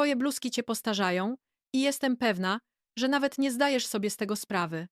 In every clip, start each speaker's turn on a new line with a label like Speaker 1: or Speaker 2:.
Speaker 1: Twoje bluzki cię postarzają i jestem pewna, że nawet nie zdajesz sobie z tego sprawy.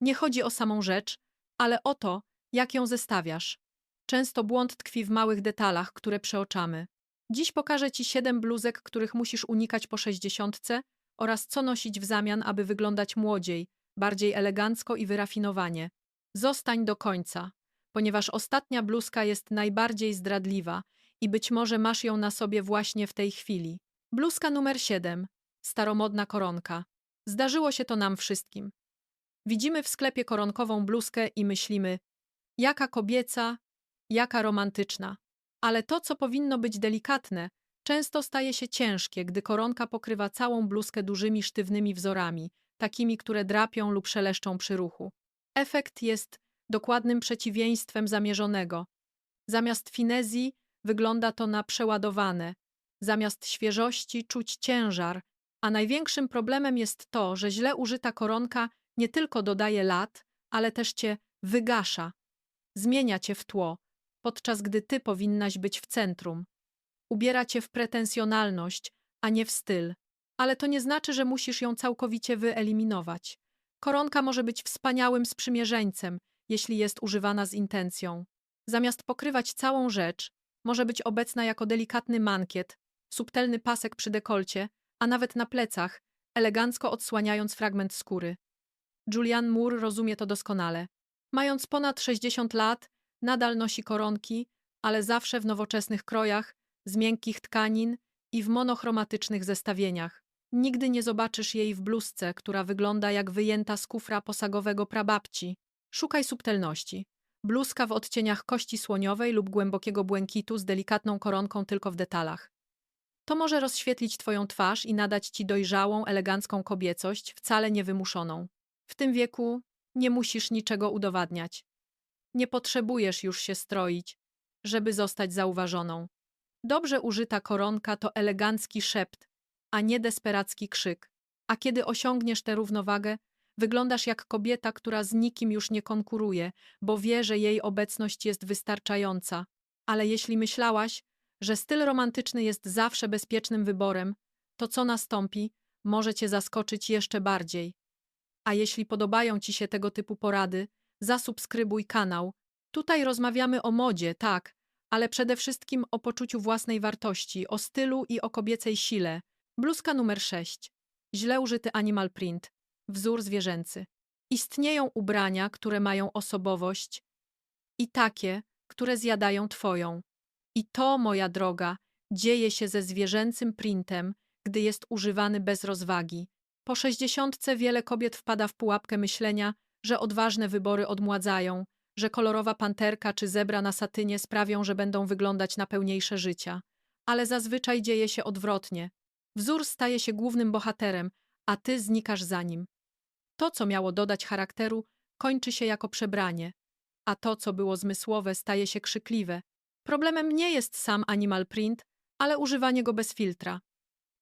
Speaker 1: Nie chodzi o samą rzecz, ale o to, jak ją zestawiasz. Często błąd tkwi w małych detalach, które przeoczamy. Dziś pokażę Ci siedem bluzek, których musisz unikać po sześćdziesiątce oraz co nosić w zamian, aby wyglądać młodziej, bardziej elegancko i wyrafinowanie. Zostań do końca, ponieważ ostatnia bluzka jest najbardziej zdradliwa i być może masz ją na sobie właśnie w tej chwili. Bluzka numer 7. Staromodna koronka. Zdarzyło się to nam wszystkim. Widzimy w sklepie koronkową bluzkę i myślimy, jaka kobieca, jaka romantyczna. Ale to, co powinno być delikatne, często staje się ciężkie, gdy koronka pokrywa całą bluzkę dużymi, sztywnymi wzorami, takimi, które drapią lub szeleszczą przy ruchu. Efekt jest dokładnym przeciwieństwem zamierzonego. Zamiast finezji wygląda to na przeładowane, zamiast świeżości czuć ciężar, a największym problemem jest to, że źle użyta koronka nie tylko dodaje lat, ale też cię wygasza, zmienia cię w tło, podczas gdy ty powinnaś być w centrum. Ubiera cię w pretensjonalność, a nie w styl. Ale to nie znaczy, że musisz ją całkowicie wyeliminować. Koronka może być wspaniałym sprzymierzeńcem, jeśli jest używana z intencją. Zamiast pokrywać całą rzecz, może być obecna jako delikatny mankiet, subtelny pasek przy dekolcie, a nawet na plecach, elegancko odsłaniając fragment skóry. Julianne Moore rozumie to doskonale. Mając ponad 60 lat, nadal nosi koronki, ale zawsze w nowoczesnych krojach, z miękkich tkanin i w monochromatycznych zestawieniach. Nigdy nie zobaczysz jej w bluzce, która wygląda jak wyjęta z kufra posagowego prababci. Szukaj subtelności. Bluzka w odcieniach kości słoniowej lub głębokiego błękitu z delikatną koronką tylko w detalach. To może rozświetlić twoją twarz i nadać ci dojrzałą, elegancką kobiecość, wcale niewymuszoną. W tym wieku nie musisz niczego udowadniać. Nie potrzebujesz już się stroić, żeby zostać zauważoną. Dobrze użyta koronka to elegancki szept, a nie desperacki krzyk. A kiedy osiągniesz tę równowagę, wyglądasz jak kobieta, która z nikim już nie konkuruje, bo wie, że jej obecność jest wystarczająca. Ale jeśli myślałaś, że styl romantyczny jest zawsze bezpiecznym wyborem, to co nastąpi, może cię zaskoczyć jeszcze bardziej. A jeśli podobają ci się tego typu porady, zasubskrybuj kanał. Tutaj rozmawiamy o modzie, tak, ale przede wszystkim o poczuciu własnej wartości, o stylu i o kobiecej sile. Bluzka numer 6. Źle użyty animal print. Wzór zwierzęcy. Istnieją ubrania, które mają osobowość i takie, które zjadają twoją. I to, moja droga, dzieje się ze zwierzęcym printem, gdy jest używany bez rozwagi. Po sześćdziesiątce wiele kobiet wpada w pułapkę myślenia, że odważne wybory odmładzają, że kolorowa panterka czy zebra na satynie sprawią, że będą wyglądać na pełniejsze życia. Ale zazwyczaj dzieje się odwrotnie. Wzór staje się głównym bohaterem, a ty znikasz za nim. To, co miało dodać charakteru, kończy się jako przebranie, a to, co było zmysłowe, staje się krzykliwe. Problemem nie jest sam animal print, ale używanie go bez filtra.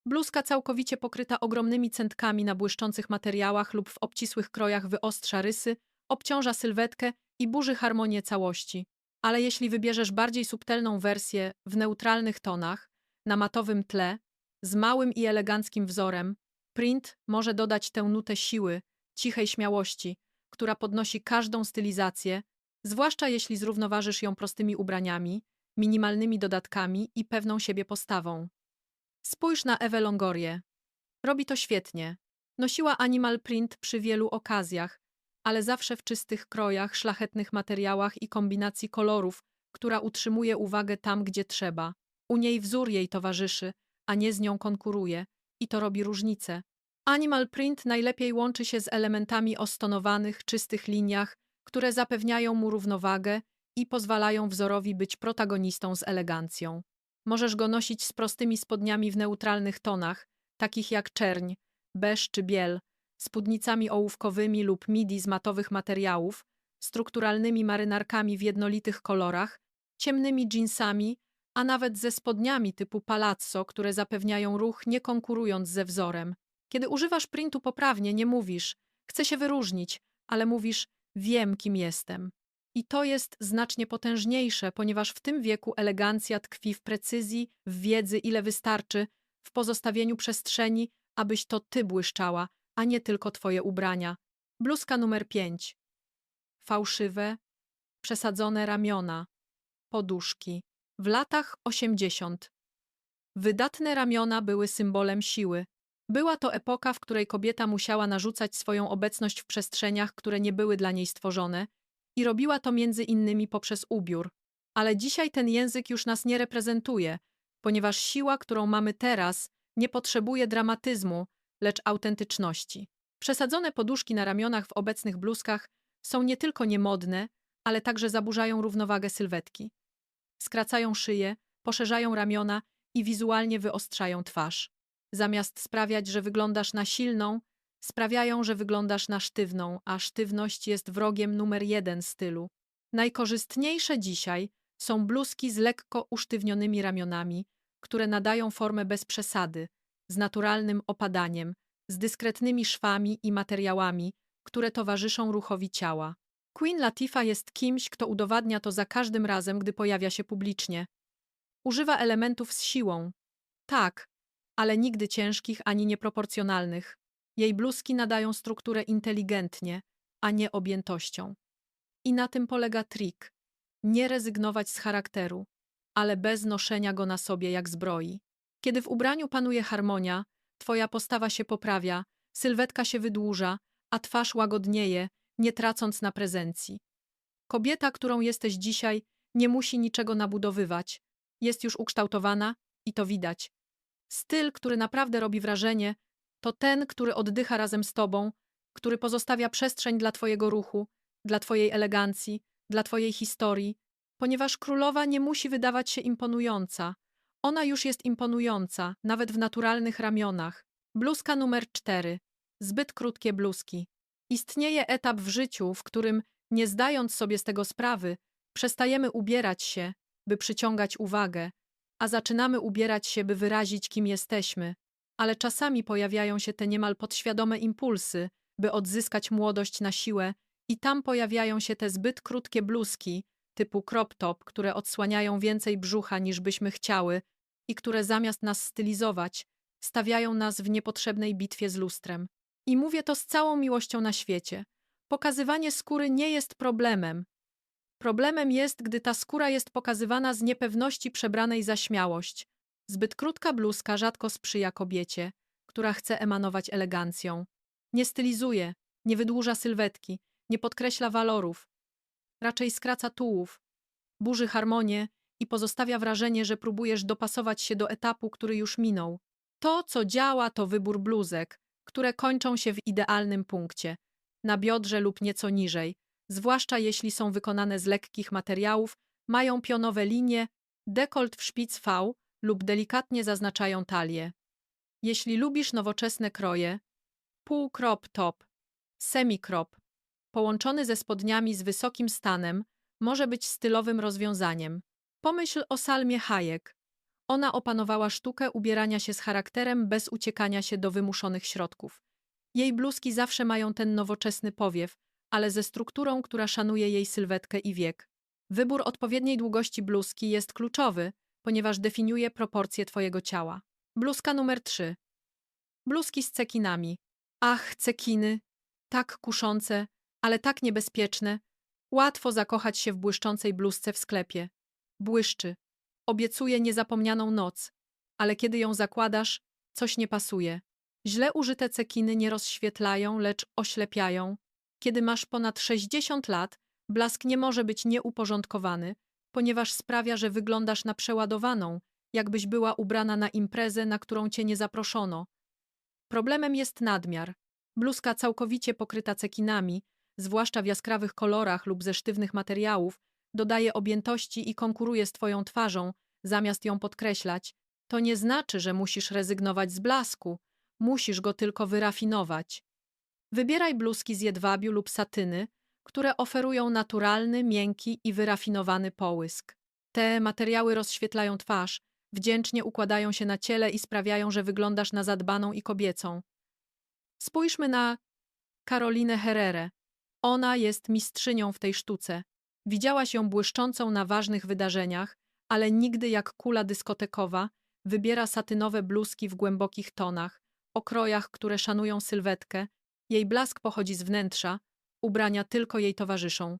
Speaker 1: Bluzka całkowicie pokryta ogromnymi centkami na błyszczących materiałach lub w obcisłych krojach wyostrza rysy, obciąża sylwetkę i burzy harmonię całości. Ale jeśli wybierzesz bardziej subtelną wersję w neutralnych tonach, na matowym tle, z małym i eleganckim wzorem, print może dodać tę nutę siły, cichej śmiałości, która podnosi każdą stylizację, zwłaszcza jeśli zrównoważysz ją prostymi ubraniami, minimalnymi dodatkami i pewną siebie postawą. Spójrz na Ewę Longorię. Robi to świetnie. Nosiła animal print przy wielu okazjach, ale zawsze w czystych krojach, szlachetnych materiałach i kombinacji kolorów, która utrzymuje uwagę tam, gdzie trzeba. U niej wzór jej towarzyszy, a nie z nią konkuruje, i to robi różnicę. Animal print najlepiej łączy się z elementami o stonowanych, czystych liniach, które zapewniają mu równowagę i pozwalają wzorowi być protagonistą z elegancją. Możesz go nosić z prostymi spodniami w neutralnych tonach, takich jak czerń, beż czy biel, spódnicami ołówkowymi lub midi z matowych materiałów, strukturalnymi marynarkami w jednolitych kolorach, ciemnymi jeansami, a nawet ze spodniami typu palazzo, które zapewniają ruch nie konkurując ze wzorem. Kiedy używasz printu poprawnie, nie mówisz chcę się wyróżnić, ale mówisz wiem, kim jestem. I to jest znacznie potężniejsze, ponieważ w tym wieku elegancja tkwi w precyzji, w wiedzy, ile wystarczy, w pozostawieniu przestrzeni, abyś to ty błyszczała, a nie tylko twoje ubrania. Bluzka numer 5. Fałszywe, przesadzone ramiona, poduszki. W latach 80. Wydatne ramiona były symbolem siły. Była to epoka, w której kobieta musiała narzucać swoją obecność w przestrzeniach, które nie były dla niej stworzone i robiła to między innymi poprzez ubiór. Ale dzisiaj ten język już nas nie reprezentuje, ponieważ siła, którą mamy teraz, nie potrzebuje dramatyzmu, lecz autentyczności. Przesadzone poduszki na ramionach w obecnych bluzkach są nie tylko niemodne, ale także zaburzają równowagę sylwetki. Skracają szyję, poszerzają ramiona i wizualnie wyostrzają twarz. Zamiast sprawiać, że wyglądasz na silną, sprawiają, że wyglądasz na sztywną, a sztywność jest wrogiem numer jeden stylu. Najkorzystniejsze dzisiaj są bluzki z lekko usztywnionymi ramionami, które nadają formę bez przesady, z naturalnym opadaniem, z dyskretnymi szwami i materiałami, które towarzyszą ruchowi ciała. Queen Latifah jest kimś, kto udowadnia to za każdym razem, gdy pojawia się publicznie. Używa elementów z siłą. Tak, ale nigdy ciężkich ani nieproporcjonalnych. Jej bluzki nadają strukturę inteligentnie, a nie objętością. I na tym polega trik. Nie rezygnować z charakteru, ale bez noszenia go na sobie jak zbroi. Kiedy w ubraniu panuje harmonia, twoja postawa się poprawia, sylwetka się wydłuża, a twarz łagodnieje, nie tracąc na prezencji. Kobieta, którą jesteś dzisiaj, nie musi niczego nabudowywać. Jest już ukształtowana i to widać. Styl, który naprawdę robi wrażenie, to ten, który oddycha razem z tobą, który pozostawia przestrzeń dla twojego ruchu, dla twojej elegancji, dla twojej historii, ponieważ królowa nie musi wydawać się imponująca. Ona już jest imponująca, nawet w naturalnych ramionach. Bluzka numer cztery. Zbyt krótkie bluzki. Istnieje etap w życiu, w którym, nie zdając sobie z tego sprawy, przestajemy ubierać się, by przyciągać uwagę, a zaczynamy ubierać się, by wyrazić, kim jesteśmy. Ale czasami pojawiają się te niemal podświadome impulsy, by odzyskać młodość na siłę, i tam pojawiają się te zbyt krótkie bluzki, typu crop top, które odsłaniają więcej brzucha niż byśmy chciały i które zamiast nas stylizować, stawiają nas w niepotrzebnej bitwie z lustrem. I mówię to z całą miłością na świecie. Pokazywanie skóry nie jest problemem. Problemem jest, gdy ta skóra jest pokazywana z niepewności przebranej za śmiałość. Zbyt krótka bluzka rzadko sprzyja kobiecie, która chce emanować elegancją. Nie stylizuje, nie wydłuża sylwetki, nie podkreśla walorów. Raczej skraca tułów, burzy harmonię i pozostawia wrażenie, że próbujesz dopasować się do etapu, który już minął. To, co działa, to wybór bluzek, które kończą się w idealnym punkcie, na biodrze lub nieco niżej, zwłaszcza jeśli są wykonane z lekkich materiałów, mają pionowe linie, dekolt w szpic V lub delikatnie zaznaczają talię. Jeśli lubisz nowoczesne kroje, pół crop top, semi crop, połączony ze spodniami z wysokim stanem, może być stylowym rozwiązaniem. Pomyśl o Salmie Hayek, ona opanowała sztukę ubierania się z charakterem bez uciekania się do wymuszonych środków. Jej bluzki zawsze mają ten nowoczesny powiew, ale ze strukturą, która szanuje jej sylwetkę i wiek. Wybór odpowiedniej długości bluzki jest kluczowy, ponieważ definiuje proporcje twojego ciała. Bluzka numer 3. Bluzki z cekinami. Ach, cekiny. Tak kuszące, ale tak niebezpieczne. Łatwo zakochać się w błyszczącej bluzce w sklepie. Błyszczy, Obiecuje niezapomnianą noc, ale kiedy ją zakładasz, coś nie pasuje. Źle użyte cekiny nie rozświetlają, lecz oślepiają. Kiedy masz ponad 60 lat, blask nie może być nieuporządkowany, ponieważ sprawia, że wyglądasz na przeładowaną, jakbyś była ubrana na imprezę, na którą cię nie zaproszono. Problemem jest nadmiar. Bluzka całkowicie pokryta cekinami, zwłaszcza w jaskrawych kolorach lub ze sztywnych materiałów, dodaje objętości i konkuruje z twoją twarzą, zamiast ją podkreślać, to nie znaczy, że musisz rezygnować z blasku, musisz go tylko wyrafinować. Wybieraj bluzki z jedwabiu lub satyny, które oferują naturalny, miękki i wyrafinowany połysk. Te materiały rozświetlają twarz, wdzięcznie układają się na ciele i sprawiają, że wyglądasz na zadbaną i kobiecą. Spójrzmy na Karolinę Herrerę. Ona jest mistrzynią w tej sztuce. Widziałaś ją błyszczącą na ważnych wydarzeniach, ale nigdy jak kula dyskotekowa, Wybiera satynowe bluzki w głębokich tonach, o krojach, które szanują sylwetkę. Jej blask pochodzi z wnętrza, ubrania tylko jej towarzyszą.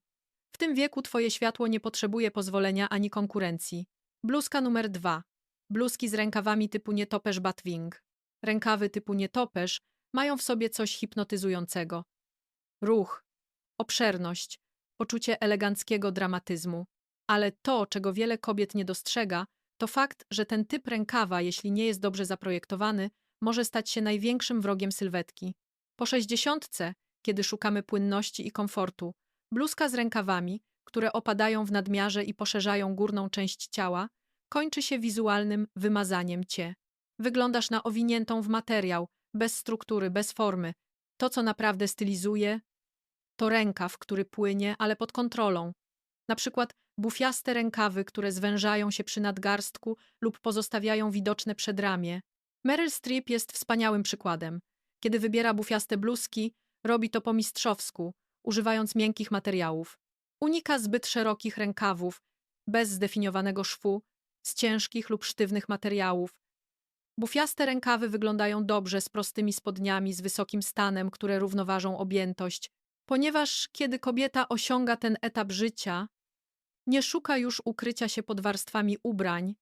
Speaker 1: W tym wieku twoje światło nie potrzebuje pozwolenia ani konkurencji. Bluzka numer dwa. Bluzki z rękawami typu nietoperz batwing. Rękawy typu nietoperz mają w sobie coś hipnotyzującego. Ruch, obszerność, poczucie eleganckiego dramatyzmu. Ale to, czego wiele kobiet nie dostrzega, to fakt, że ten typ rękawa, jeśli nie jest dobrze zaprojektowany, może stać się największym wrogiem sylwetki. Po sześćdziesiątce, kiedy szukamy płynności i komfortu, bluzka z rękawami, które opadają w nadmiarze i poszerzają górną część ciała, kończy się wizualnym wymazaniem cię. Wyglądasz na owiniętą w materiał, bez struktury, bez formy. To, co naprawdę stylizuje, to rękaw, który płynie, ale pod kontrolą. Na przykład bufiaste rękawy, które zwężają się przy nadgarstku lub pozostawiają widoczne przedramię. Meryl Streep jest wspaniałym przykładem. Kiedy wybiera bufiaste bluzki, robi to po mistrzowsku, używając miękkich materiałów. Unika zbyt szerokich rękawów, bez zdefiniowanego szwu, z ciężkich lub sztywnych materiałów. Bufiaste rękawy wyglądają dobrze z prostymi spodniami, z wysokim stanem, które równoważą objętość, ponieważ kiedy kobieta osiąga ten etap życia, nie szuka już ukrycia się pod warstwami ubrań,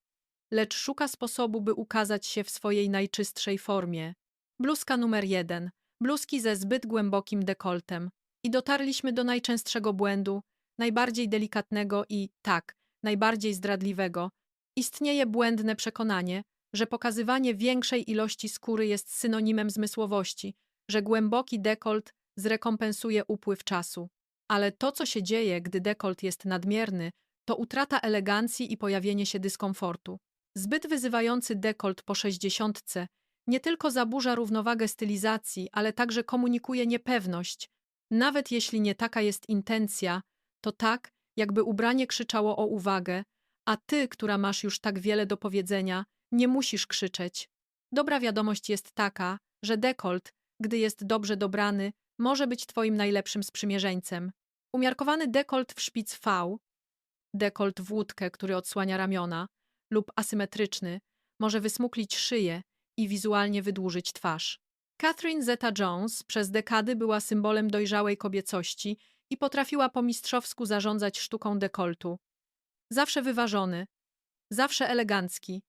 Speaker 1: lecz szuka sposobu, by ukazać się w swojej najczystszej formie. Bluzka numer jeden. Bluzki ze zbyt głębokim dekoltem. I dotarliśmy do najczęstszego błędu, najbardziej delikatnego i, tak, najbardziej zdradliwego. Istnieje błędne przekonanie, że pokazywanie większej ilości skóry jest synonimem zmysłowości, że głęboki dekolt zrekompensuje upływ czasu. Ale to, co się dzieje, gdy dekolt jest nadmierny, to utrata elegancji i pojawienie się dyskomfortu. Zbyt wyzywający dekolt po sześćdziesiątce nie tylko zaburza równowagę stylizacji, ale także komunikuje niepewność. Nawet jeśli nie taka jest intencja, to tak, jakby ubranie krzyczało o uwagę, a ty, która masz już tak wiele do powiedzenia, nie musisz krzyczeć. Dobra wiadomość jest taka, że dekolt, gdy jest dobrze dobrany, może być twoim najlepszym sprzymierzeńcem. Umiarkowany dekolt w szpic V, dekolt w łódkę, który odsłania ramiona, lub asymetryczny, może wysmuklić szyję i wizualnie wydłużyć twarz. Catherine Zeta-Jones przez dekady była symbolem dojrzałej kobiecości i potrafiła po mistrzowsku zarządzać sztuką dekoltu. Zawsze wyważony, zawsze elegancki,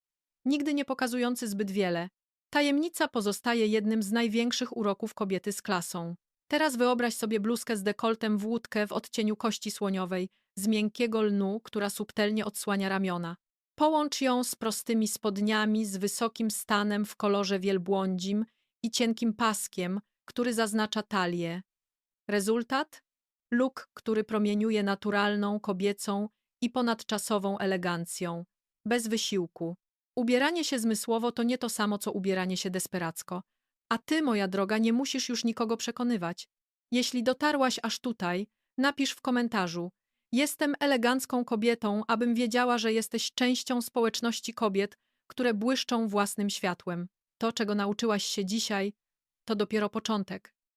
Speaker 1: nigdy nie pokazujący zbyt wiele. Tajemnica pozostaje jednym z największych uroków kobiety z klasą. Teraz wyobraź sobie bluzkę z dekoltem w łódkę w odcieniu kości słoniowej, z miękkiego lnu, która subtelnie odsłania ramiona. Połącz ją z prostymi spodniami, z wysokim stanem w kolorze wielbłądzim i cienkim paskiem, który zaznacza talię. Rezultat? Look, który promieniuje naturalną, kobiecą i ponadczasową elegancją, bez wysiłku. Ubieranie się zmysłowo to nie to samo, co ubieranie się desperacko. A ty, moja droga, nie musisz już nikogo przekonywać. Jeśli dotarłaś aż tutaj, napisz w komentarzu: Jestem elegancką kobietą, abym wiedziała, że jesteś częścią społeczności kobiet, które błyszczą własnym światłem. To, czego nauczyłaś się dzisiaj, to dopiero początek.